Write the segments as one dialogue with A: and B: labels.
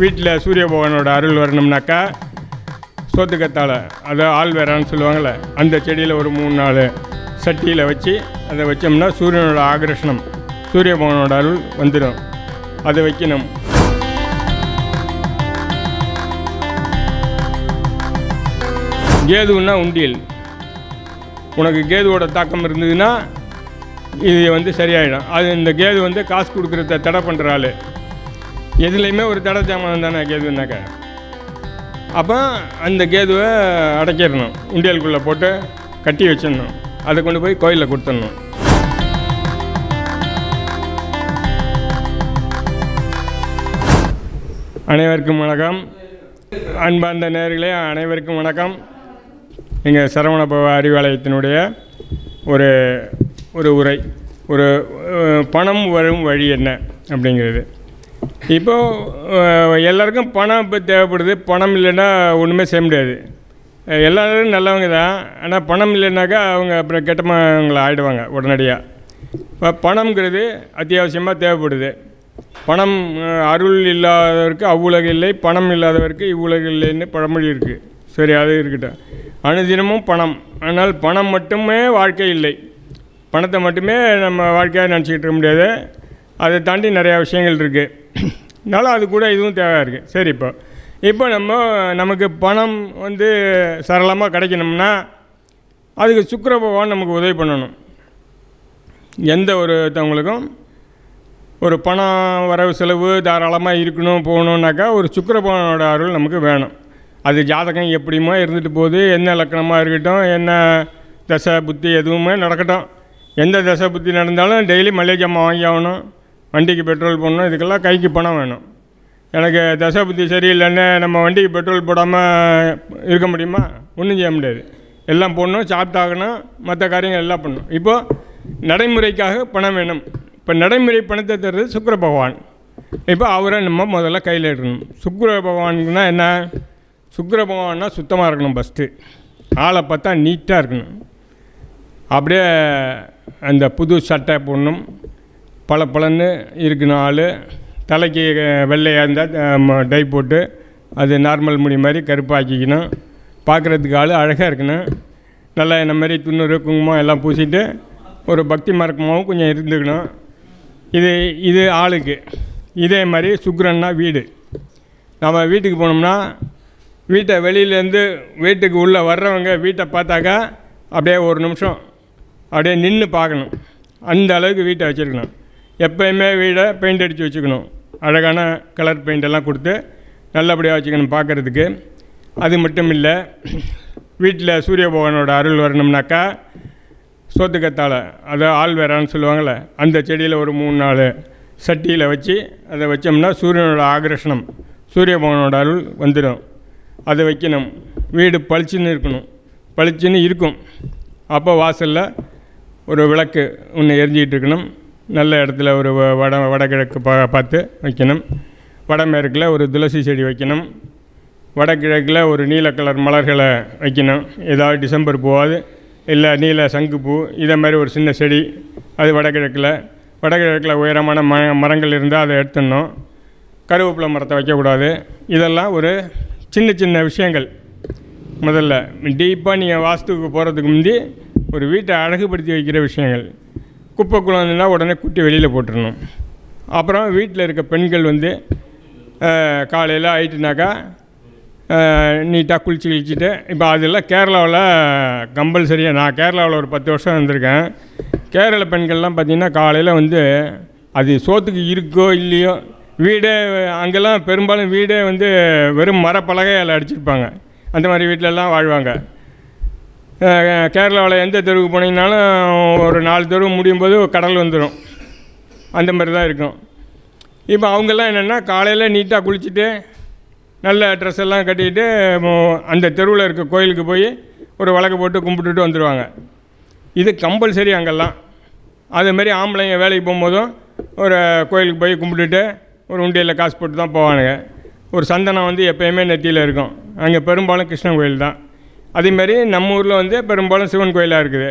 A: வீட்டில் சூரிய பகவானோட அருள் வரணும்னாக்கா சோத்துக்கத்தாழை அதை ஆள்வேரான்னு சொல்லுவாங்கள்ல அந்த செடியில் ஒரு மூணு நாலு சட்டியில் வச்சு அதை வச்சோம்னா சூரியனோட ஆகர்ஷணம் சூரிய பகவானோட அருள் வந்துடும் அதை வைக்கணும். கேதுன்னா உண்டியல். உனக்கு கேதுவோட தாக்கம் இருந்ததுன்னா இது வந்து சரியாயிடும். அது இந்த கேது வந்து காசு கொடுக்குறத தடை பண்ணுற ஆள். எதுலேயுமே ஒரு தடை ஜாமான் தானே கேதுனாக்கா. அப்போ அந்த கேதுவை அடைக்கிடணும் உண்டியலுக்குள்ளே போட்டு கட்டி வச்சிடணும். அதை கொண்டு போய் கோயிலில் கொடுத்துடணும். அனைவருக்கும் வணக்கம். அன்பார்ந்த நேர்களே அனைவருக்கும் வணக்கம். எங்கள் சரவணபவ அறிவாலயத்தினுடைய ஒரு ஒரு உரை. ஒரு பணம் வரும் வழி என்ன அப்படிங்கிறது. இப்போது எல்லாருக்கும் பணம் இப்போ தேவைப்படுது. பணம் இல்லைன்னா ஒன்றுமே செய்ய முடியாது. எல்லோரும் நல்லவங்க தான். ஆனால் பணம் இல்லைனாக்கா அவங்க அப்புறம் கெட்டவங்களை ஆகிடுவாங்க உடனடியாக இப்போ பணம்ங்கிறது அத்தியாவசியமாக தேவைப்படுது. பணம் அருள் இல்லாதவருக்கு அவ்வுலகு இல்லை. பணம் இல்லாதவருக்கு இவ்வுலகு இல்லைன்னு பழமொழி இருக்குது சரி அது இருக்கட்டும். அனுதினமும் பணம். ஆனால் பணம் மட்டுமே வாழ்க்கை இல்லை. பணத்தை மட்டுமே நம்ம வாழ்க்கையாக நினச்சிக்கிட்டு இருக்க முடியாது. அதை தாண்டி நிறையா விஷயங்கள் இருக்குது அதனால் அது கூட இதுவும் தேவையாக இருக்குது சரி இப்போ. இப்போ நம்ம நமக்கு பணம் வந்து சரளமாக கிடைக்கணும்னா அதுக்கு சுக்கர பகவான் நமக்கு உதவி பண்ணணும். எந்த ஒருத்தவங்களுக்கும் ஒரு பணம் வரவு செலவு தாராளமாக இருக்கணும் போகணுன்னாக்கா ஒரு சுக்கர பகவானோட அருள் நமக்கு வேணும். அது ஜாதகம் எப்படியுமோ இருந்துட்டு போகுது. என்ன லக்கணமாக இருக்கட்டும் என்ன தசை புத்தி எதுவுமே நடக்கட்டும். எந்த தசை புத்தி நடந்தாலும் டெய்லி மளிகை ஜாமான் வாங்கி ஆகணும். வண்டிக்கு பெட்ரோல் போடணும். இதுக்கெல்லாம் கைக்கு பணம் வேணும். எனக்கு தசை புத்தி சரியில்லைன்னு நம்ம வண்டிக்கு பெட்ரோல் போடாமல் இருக்க முடியுமா? ஒன்றும் செய்ய முடியாது. எல்லாம் போடணும் சாப்பிட்டாகணும் மற்ற காரியங்கள் எல்லாம் பண்ணணும். இப்போது நடைமுறைக்காக பணம் வேணும். இப்போ நடைமுறை பணத்தை தருது சுக்கர பகவான். இப்போ அவரை நம்ம முதல்ல கையில் எடுக்கணும். சுக்கர பகவானுக்குன்னா என்ன? சுக்கர பகவான்னா சுத்தமாக இருக்கணும் ஃபஸ்ட்டு ஆளை பார்த்தா நீட்டாக இருக்கணும். அப்படியே அந்த புது சட்டை போடணும். பல பலன்னு இருக்கணும் ஆள். தலைக்கு வெள்ளையாக இருந்தால் டை போட்டு அது நார்மல் முடி மாதிரி கருப்பாக்கிக்கணும் பார்க்குறதுக்கு ஆள் அழகாக இருக்கணும். நல்லா என்ன மாதிரி துண்ணூறு குங்குமம் எல்லாம் பூசிட்டு ஒரு பக்தி மார்க்கமாகவும் கொஞ்சம் இருந்துக்கணும். இது இது ஆளுக்கு. இதே மாதிரி சுக்கரன்னா வீடு. நம்ம வீட்டுக்கு போனோம்னா வீட்டை வெளியிலேருந்து வீட்டுக்கு உள்ளே வர்றவங்க வீட்டை பார்த்தாக்கா அப்படியே ஒரு நிமிஷம் அப்படியே நின்று பார்க்கணும். அந்த அளவுக்கு வீட்டை வச்சுருக்கணும். எப்பயுமே வீடை பெயிண்ட் அடித்து வச்சுக்கணும். அழகான கலர் பெயிண்டெல்லாம் கொடுத்து நல்லபடியாக வச்சுக்கணும் பார்க்குறதுக்கு. அது மட்டும் இல்லை வீட்டில் சூரிய பகவானோட அருள் வரணும்னாக்கா சோத்துக்கத்தாழை அதை ஆள்வேரான்னு சொல்லுவாங்கள்ல அந்த செடியில் ஒரு மூணு நாலு சட்டியில் வச்சு அதை வச்சோம்னா சூரியனோட ஆகர்ஷணம் சூரிய பகவானோட அருள் வந்துடும் அதை வைக்கணும். வீடு பளிச்சுன்னு இருக்கணும். பளிச்சுன்னு இருக்கும். அப்போ வாசலில் ஒரு விளக்கு ஒன்று எரிஞ்சிக்கிட்டு இருக்கணும். நல்ல இடத்துல ஒரு வ- வட வடகிழக்கு பா பார்த்து வைக்கணும். வடமேற்கில் ஒரு துளசி செடி வைக்கணும். வடகிழக்கில் ஒரு நீல கலர் மலர்களை வைக்கணும். ஏதாவது டிசம்பர் பூவாது இல்லை நீல சங்குப்பூ இதை மாதிரி ஒரு சின்ன செடி அது வடகிழக்கில். வடகிழக்கில் உயரமான ம மரங்கள் இருந்தால் அதை எடுத்துடணும். கருவேப்பிலை மரத்தை வைக்கக்கூடாது. இதெல்லாம் ஒரு சின்ன சின்ன விஷயங்கள். முதல்ல டீப்பாக நீங்கள் வாஸ்துக்கு போகிறதுக்கு முந்தி ஒரு வீட்டை அழகுபடுத்தி வைக்கிற விஷயங்கள். குப்பை குழந்தைனா உடனே குட்டி வெளியில் போட்டுடணும் அப்புறம் வீட்டில் இருக்க பெண்கள் வந்து காலையில் ஆயிட்டுனாக்கா நீட்டாக குளிச்சு கிழிச்சிட்டு இப்போ அதெல்லாம் கேரளாவில் கம்பல்சரியாக நான் கேரளாவில் ஒரு பத்து வருஷம் இருந்திருக்கேன். கேரள பெண்கள்லாம் பார்த்திங்கன்னா காலையில் வந்து அது சோத்துக்கு இருக்கோ இல்லையோ வீடே அங்கெல்லாம் பெரும்பாலும் வீடே வந்து வெறும் மரப்பலகையால் அடிச்சிருப்பாங்க. அந்த மாதிரி வீட்டிலலாம் வாழ்வாங்க. கேரளாவில் எந்த தெருவுக்கு போனீங்கனாலும் ஒரு நாலு தெருவு முடியும் போது கடல் வந்துடும். அந்த மாதிரி தான் இருக்கும். இப்போ அவங்கெல்லாம் என்னென்னா காலையில் நீட்டாக குளிச்சுட்டு நல்ல ட்ரெஸ் எல்லாம் கட்டிக்கிட்டு அந்த தெருவில் இருக்க கோயிலுக்கு போய் ஒரு வழக்கு போட்டு கும்பிட்டுட்டு வந்துடுவாங்க இது கம்பல்சரி அங்கெல்லாம். அதேமாரி ஆம்பளைங்க வேலைக்கு போகும்போதும் ஒரு கோயிலுக்கு போய் கும்பிட்டுட்டு ஒரு உண்டியலில் காசு போட்டு தான் போவானுங்க. ஒரு சந்தனம் வந்து எப்பயுமே நெத்தியில் இருக்கும். அங்கே பெரும்பாலும் கிருஷ்ணன் கோயில் தான். அதேமாரி நம்ம ஊரில் வந்து பெரும்பாலும் சிவன் கோயிலாக இருக்குது.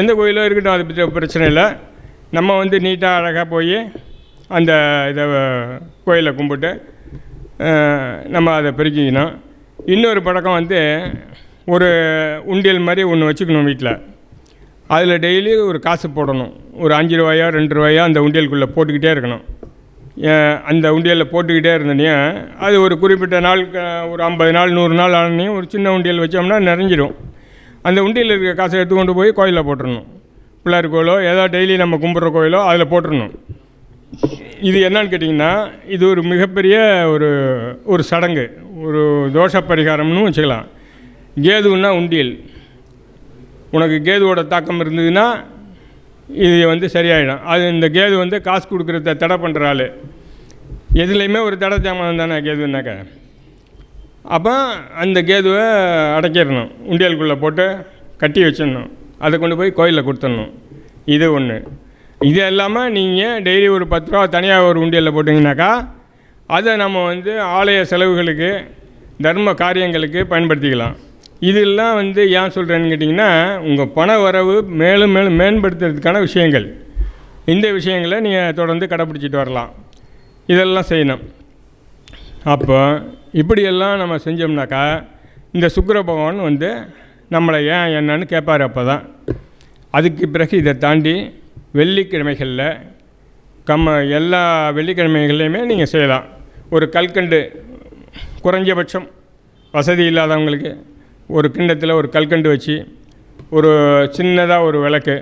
A: எந்த கோயிலோ இருக்கட்டும் அதை பற்றி பிரச்சனை இல்லை. நம்ம வந்து நீட்டாக அழகாக போய் அந்த இதை கோயிலை கும்பிட்டு நம்ம அதை பெருக்கிக்கணும். இன்னொரு பழக்கம் வந்து ஒரு உண்டியல் மாதிரி ஒன்று வச்சுக்கணும் வீட்டில் அதில் டெய்லி ஒரு காசு போடணும். ஒரு அஞ்சு ரூபாயோ ரெண்டு ரூபாயோ அந்த உண்டியலுக்குள்ளே போட்டுக்கிட்டே இருக்கணும். அந்த உண்டியலில் போட்டுக்கிட்டே இருந்தோடனே அது ஒரு குறிப்பிட்ட நாள் ஒரு ஐம்பது நாள் நூறு நாள் ஆனையும் ஒரு சின்ன உண்டியல் வச்சோம்னா நிறைஞ்சிடும் அந்த உண்டியலில் இருக்க காசை எடுத்து கொண்டு போய் கோயிலில் போட்டுடணும் பிள்ளையார் கோயிலோ ஏதோ டெய்லி நம்ம கும்பிட்ற கோயிலோ அதில் போட்டுடணும் இது என்னன்னு கேட்டிங்கன்னா இது ஒரு மிகப்பெரிய ஒரு ஒரு சடங்கு. ஒரு தோஷ பரிகாரம்னு வச்சுக்கலாம். கேதுன்னா உண்டியல். உனக்கு கேதுவோட தாக்கம் இருந்ததுன்னா இது வந்து சரியாயிடும். அது இந்த கேது வந்து காசு கொடுக்குறத தடை பண்ணுற ஆள். எதுலேயுமே ஒரு தடை ஜாமான் தானே கேதுன்னாக்க. அப்போ அந்த கேதுவை அடைக்கிடணும். உண்டியலுக்குள்ளே போட்டு கட்டி வச்சிடணும். அதை கொண்டு போய் கோயிலில் கொடுத்துடணும். இது ஒன்று இது இல்லாமல் நீங்கள் டெய்லி ஒரு பத்து ரூபா தனியாக ஒரு உண்டியலில் போட்டிங்கனாக்கா அதை நம்ம வந்து ஆலய செலவுகளுக்கு தர்ம காரியங்களுக்கு பயன்படுத்திக்கலாம். இதெல்லாம் வந்து ஏன் சொல்கிறேன்னு கேட்டிங்கன்னா உங்கள் பண வரவு மேலும் மேலும் மேம்படுத்துறதுக்கான விஷயங்கள். இந்த விஷயங்களை நீங்கள் தொடர்ந்து கடைப்பிடிச்சிட்டு வரலாம். இதெல்லாம் செய்யணும். அப்போ இப்படியெல்லாம் நம்ம செஞ்சோம்னாக்கா இந்த சுக்கர பகவான் வந்து நம்மளை ஏன் என்னன்னு கேட்பார் அப்போ தான் அதுக்கு பிறகு இதை தாண்டி வெள்ளிக்கிழமைகளில் கம்ம எல்லா வெள்ளிக்கிழமைகள்லையுமே நீங்கள் செய்யலாம். ஒரு கல்கண்டு குறைஞ்சபட்சம் வசதி இல்லாதவங்களுக்கு. ஒரு கிண்ணத்தில் ஒரு கல்கண்டு வச்சு ஒரு சின்னதாக ஒரு விளக்கு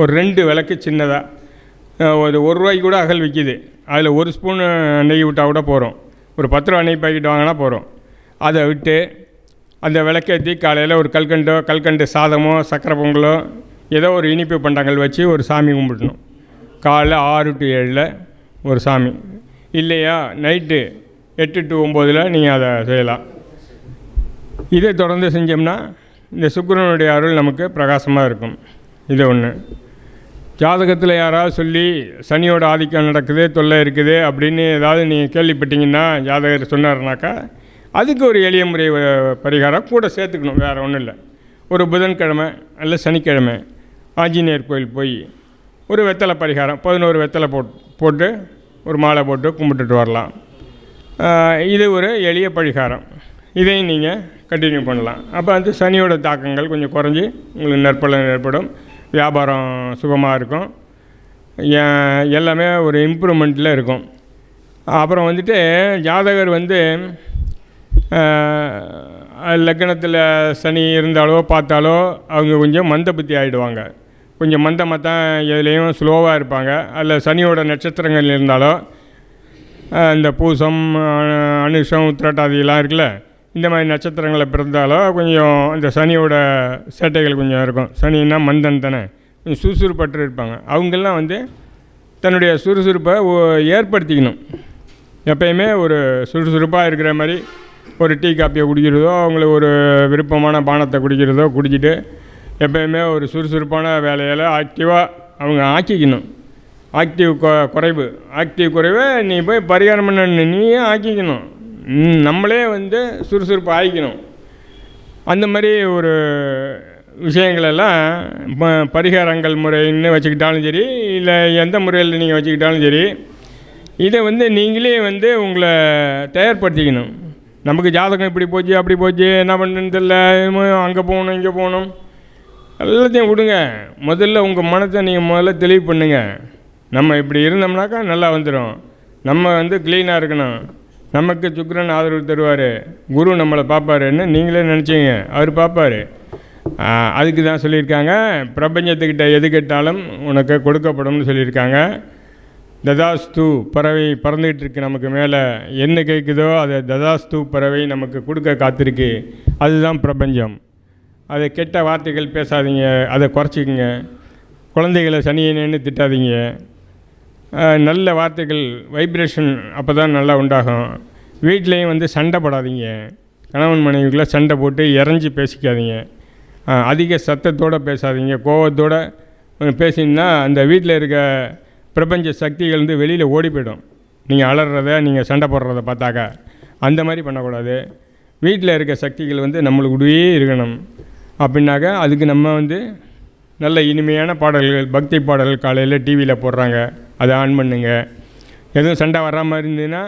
A: ஒரு ரெண்டு விளக்கு சின்னதாக ஒரு ஒரு ரூபாய்க்கு கூட அகல் விற்கிது அதில் ஒரு ஸ்பூனு நெய் விட்டால் கூட போகிறோம் ஒரு பத்து ரூபா நெய் பாக்கெட் வாங்கினா போகிறோம் அதை விட்டு அந்த விளக்கேற்றி காலையில் ஒரு கல்கண்டோ கல்கண்டு சாதமோ சக்கரை பொங்கலோ ஏதோ ஒரு இனிப்பு பண்டங்கள் வச்சு ஒரு சாமி கும்பிடணும். காலைல ஆறு டு ஏழில் ஒரு சாமி. இல்லையா நைட்டு எட்டு டு ஒம்போதில் நீங்கள் அதை செய்யலாம். இதை தொடர்ந்து செஞ்சோம்னா இந்த சுக்கரனுடைய அருள் நமக்கு பிரகாசமாக இருக்கும். இது ஒன்று ஜாதகத்தில் யாராவது சொல்லி சனியோட ஆதிக்கம் நடக்குது தொல்லை இருக்குது அப்படின்னு ஏதாவது நீங்கள் கேள்விப்பட்டீங்கன்னா ஜாதகர் சொன்னார்னாக்கா அதுக்கு ஒரு எளிய முறை பரிகாரம் கூட சேர்த்துக்கணும். வேறு ஒன்றும் இல்லை. ஒரு புதன்கிழமை அல்ல சனிக்கிழமை ஆஞ்சநேயர் கோயில் போய் ஒரு வெத்தலை பரிகாரம் பதினோரு வெத்தலை போட் போட்டு ஒரு மாலை போட்டு கும்பிட்டுட்டு வரலாம். இது ஒரு எளிய பரிகாரம். இதையும் நீங்கள் கண்டினியூ பண்ணலாம். அப்போ வந்து சனியோட தாக்கங்கள் கொஞ்சம் குறைஞ்சி உங்களுக்கு நற்பலன் ஏற்படும். வியாபாரம் சுகமாக இருக்கும். எல்லாமே ஒரு இம்ப்ரூவ்மெண்ட்டில் இருக்கும். அப்புறம் வந்துட்டு ஜாதகர் வந்து லக்கணத்தில் சனி இருந்தாலோ பார்த்தாலோ அவங்க கொஞ்சம் மந்த புத்தி ஆகிடுவாங்க கொஞ்சம் மந்தமாக தான் எதுலேயும் ஸ்லோவாக இருப்பாங்க. அதில் சனியோட நட்சத்திரங்கள் இருந்தாலோ இந்த பூசம் அனுஷம் உத்திரட்டாதியெல்லாம் இருக்குல்ல இந்த மாதிரி நட்சத்திரங்களில் பிறந்தாலோ கொஞ்சம் இந்த சனியோட சேட்டைகள் கொஞ்சம் இருக்கும். சனின்னா மந்தன் தானே. கொஞ்சம் சுறுசுறுப்பற்று இருப்பாங்க. அவங்கெல்லாம் வந்து தன்னுடைய சுறுசுறுப்பை ஏற்படுத்திக்கணும். எப்பயுமே ஒரு சுறுசுறுப்பாக இருக்கிற மாதிரி ஒரு டீ காப்பியை குடிக்கிறதோ அவங்களுக்கு ஒரு விருப்பமான பானத்தை குடிக்கிறதோ குடிச்சிட்டு எப்பயுமே ஒரு சுறுசுறுப்பான வேலையில் ஆக்டிவாக அவங்க ஆக்கிக்கணும். ஆக்டிவ் கொ- குறைவு. ஆக்டிவ் குறைவை நீ போய் பரிகாரம் பண்ண நீயே ஆக்கிக்கணும். நம்மளே வந்து சுறுசுறுப்பு ஆகிக்கணும் அந்த மாதிரி ஒரு விஷயங்களெல்லாம் ப- பரிகாரங்கள் முறைன்னு வச்சுக்கிட்டாலும் சரி இல்லை எந்த முறையில் நீங்கள் வச்சுக்கிட்டாலும் சரி இதை வந்து நீங்களே வந்து உங்களை தயார்படுத்திக்கணும். நமக்கு ஜாதகம் இப்படி போச்சு அப்படி போச்சு என்ன பண்ணுன்னு தெரில அங்கே போகணும் இங்கே போகணும். எல்லாத்தையும் விடுங்க. முதல்ல உங்கள் மனத்தை நீங்கள் முதல்ல தெளிவு பண்ணுங்கள் நம்ம இப்படி இருந்தோம்னாக்கா நல்லா வந்துடும் நம்ம வந்து க்ளீனாக இருக்கணும். நமக்கு சுக்கரன் ஆதரவு தருவார். குரு நம்மளை பார்ப்பாருன்னு நீங்களே நினச்சிங்க. அவர் பார்ப்பாரு. அதுக்கு தான் சொல்லியிருக்காங்க. பிரபஞ்சத்துக்கிட்ட எது கேட்டாலும் உனக்கு கொடுக்கப்படும்னு சொல்லியிருக்காங்க. ததாஸ்து பறவை பறந்துகிட்டு இருக்கு நமக்கு மேலே. என்ன கேட்குதோ அதை ததாஸ்து பறவை நமக்கு கொடுக்க காத்திருக்கு. அதுதான் பிரபஞ்சம். அதை கெட்ட வார்த்தைகள் பேசாதீங்க. அதை குறைச்சிக்கங்க. குழந்தைகளை சனியனேன்னு திட்டாதீங்க நல்ல வார்த்தைகள் வைப்ரேஷன் அப்போ தான் நல்லா உண்டாகும். வீட்லேயும் வந்து சண்டை போடாதீங்க. கணவன் மனைவிக்குள்ளே சண்டை போட்டு இறஞ்சி பேசிக்காதீங்க. அதிக சத்தத்தோடு பேசாதீங்க. கோவத்தோடு பேசினா அந்த வீட்டில் இருக்க பிரபஞ்ச சக்திகள் வந்து வெளியில் ஓடி போயிடும். நீங்கள் அலறத நீங்கள் சண்டை போடுறத பார்த்தாக்கா. அந்த மாதிரி பண்ணக்கூடாது. வீட்டில் இருக்க சக்திகள் வந்து நம்மளுக்குடியே இருக்கணும். அப்படின்னாக்கா அதுக்கு நம்ம வந்து நல்ல இனிமையான பாடல்கள் பக்தி பாடல்கள் காலையில் டிவியில் போடுறாங்க. அதை ஆன் பண்ணுங்க. எதுவும் சண்டை வராமல் இருந்ததுன்னா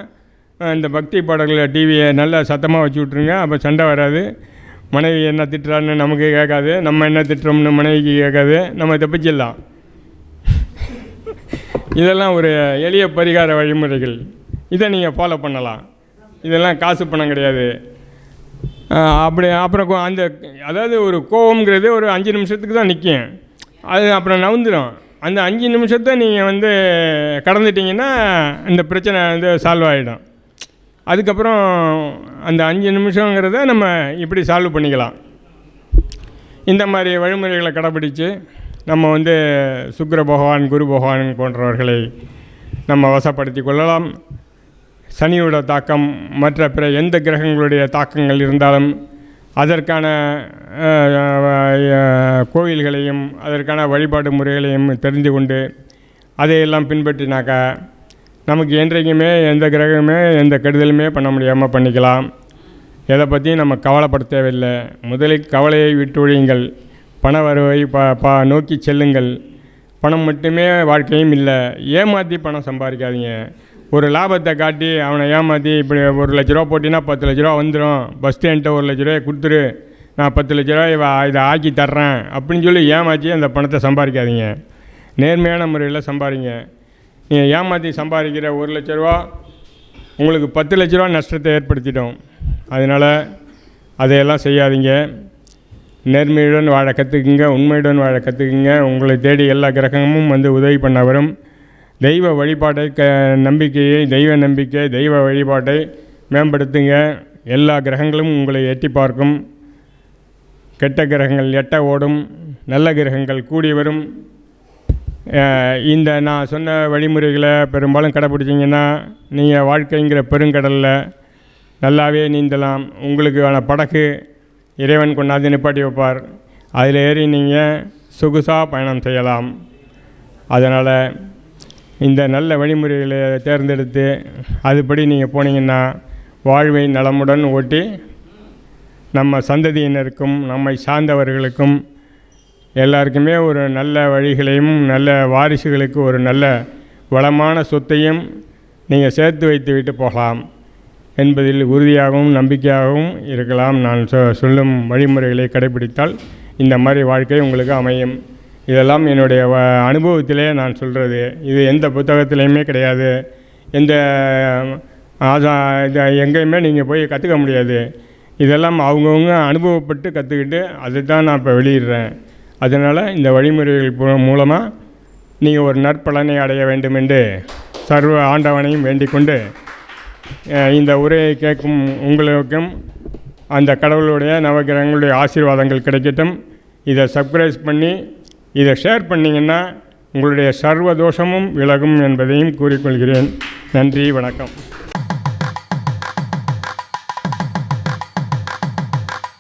A: இந்த பக்தி பாடல்களை டிவியை நல்லா சத்தமாக வச்சு விட்ருங்க அப்போ சண்டை வராது. மனைவி என்ன திட்டுறான்னு நமக்கு கேட்காது. நம்ம என்ன திட்டுறோம்னு மனைவிக்கு கேட்காது. நம்ம தப்பிச்சிடலாம். இதெல்லாம் ஒரு எளிய பரிகார வழிமுறைகள். இதை நீங்கள் ஃபாலோ பண்ணலாம். இதெல்லாம் காசு பணம் கிடையாது. அப்படி அப்புறம் அந்த அதாவது ஒரு கோவம்ங்கிறது ஒரு அஞ்சு நிமிஷத்துக்கு தான் நிற்கும் அது அப்புறம் நவுந்துடும் அந்த அஞ்சு நிமிஷத்தை நீங்கள் வந்து கடந்துட்டீங்கன்னா இந்த பிரச்சனை வந்து சால்வ் ஆகிடும் அதுக்கப்புறம் அந்த அஞ்சு நிமிஷங்கிறத நம்ம இப்படி சால்வ் பண்ணிக்கலாம். இந்த மாதிரி வழிமுறைகளை கடைப்பிடித்து நம்ம வந்து சுக்கர பகவான் குரு பகவான் போன்றவர்களை நம்ம வசப்படுத்தி கொள்ளலாம். சனியோட தாக்கம் மற்ற பிற எந்த கிரகங்களுடைய தாக்கங்கள் இருந்தாலும் அதற்கான கோயில்களையும் அதற்கான வழிபாடு முறைகளையும் தெரிந்து கொண்டு அதையெல்லாம் பின்பற்றினாக்கா நமக்கு என்றைக்குமே எந்த கிரகமே எந்த கெடுதலுமே பண்ண முடியாமல் பண்ணிக்கலாம். எதை பற்றியும் நம்ம கவலைப்பட தேவையில்லை. முதலில் கவலையை விட்டொழியுங்கள் பண வரவை ப ப நோக்கி செல்லுங்கள். பணம் மட்டுமே வாழ்க்கையும் இல்லை. ஏமாற்றி பணம் சம்பாதிக்காதீங்க. ஒரு லாபத்தை காட்டி அவனை ஏமாற்றி இப்படி ஒரு லட்ச ரூபா போட்டினா பத்து லட்ச ரூபா வந்துடும் பஸ் ஸ்டாண்ட்டை ஒரு லட்ச ரூபாய் கொடுத்துரு. நான் பத்து லட்ச ரூபாய் வா- இதை ஆக்கி தர்றேன் அப்படின்னு சொல்லி ஏமாற்றி அந்த பணத்தை சம்பாதிக்காதீங்க. நேர்மையான முறையில் சம்பாதிங்க. நீங்கள் ஏமாற்றி சம்பாதிக்கிற ஒரு லட்ச ரூபா உங்களுக்கு பத்து லட்ச ரூபா நஷ்டத்தை ஏற்படுத்திட்டோம் அதனால் அதையெல்லாம் செய்யாதீங்க. நேர்மையுடன் வாழ கற்றுக்குங்க உண்மையுடன் வாழ கற்றுக்குங்க உங்களை தேடி எல்லா கிரகமும் வந்து உதவி பண்ண வரும். தெய்வ வழிபாட்டை க நம்பிக்கையை தெய்வ நம்பிக்கை தெய்வ வழிபாட்டை மேம்படுத்துங்க. எல்லா கிரகங்களும் உங்களை எட்டி பார்க்கும். கெட்ட கிரகங்கள் எட்ட ஓடும். நல்ல கிரகங்கள் கூடி வரும். இந்த நான் சொன்ன வழிமுறைகளை பெரும்பாலும் கடைப்பிடிச்சிங்கன்னா நீங்கள் வாழ்க்கைங்கிற பெருங்கடலில் நல்லாவே நீந்தலாம். உங்களுக்கான படகு இறைவன் கொண்டாந்து நிப்பாட்டி வைப்பார். அதில் ஏறி நீங்கள் சொகுசாக பயணம் செய்யலாம். அதனால் இந்த நல்ல வழிமுறைகளை தேர்ந்தெடுத்து அதுபடி நீங்கள் போனீங்கன்னா வாழ்வை நலமுடன் ஓட்டி நம்ம சந்ததியினருக்கும் நம்மை சார்ந்தவர்களுக்கும் எல்லாருக்குமே ஒரு நல்ல வழிகளையும் நல்ல வாரிசுகளுக்கு ஒரு நல்ல வளமான சொத்தையும் நீங்கள் சேர்த்து வைத்து விட்டு போகலாம் என்பதில் உறுதியாகவும் நம்பிக்கையாகவும் இருக்கலாம். நான் சொ சொல்லும் வழிமுறைகளை கடைபிடித்தால் இந்த மாதிரி வாழ்க்கை உங்களுக்கு அமையும். இதெல்லாம் என்னுடைய வ அனுபவத்திலே நான் சொல்கிறது இது எந்த புத்தகத்திலையுமே கிடையாது. எந்த ஆசா இது எங்கேயுமே நீங்கள் போய் கற்றுக்க முடியாது. இதெல்லாம் அவங்கவுங்க அனுபவப்பட்டு கற்றுக்கிட்டு அதை தான் நான் இப்போ வெளியிடுறேன். அதனால் இந்த வழிமுறைகள் மூலமாக நீங்கள் ஒரு நற்பலனை அடைய வேண்டும் என்று சர்வ ஆண்டவனையும் வேண்டிக் கொண்டு இந்த உரையை கேட்கும் உங்களுக்கும் அந்த கடவுளுடைய நவகிரகங்களுடைய ஆசீர்வாதங்கள் கிடைக்கட்டும். இதை சப்ஸ்கிரைப் பண்ணி இதை ஷேர் பண்ணிங்கன்னா உங்களுடைய சர்வ தோஷமும் விலகும் என்பதையும் கூறிக்கொள்கிறேன். நன்றி வணக்கம்.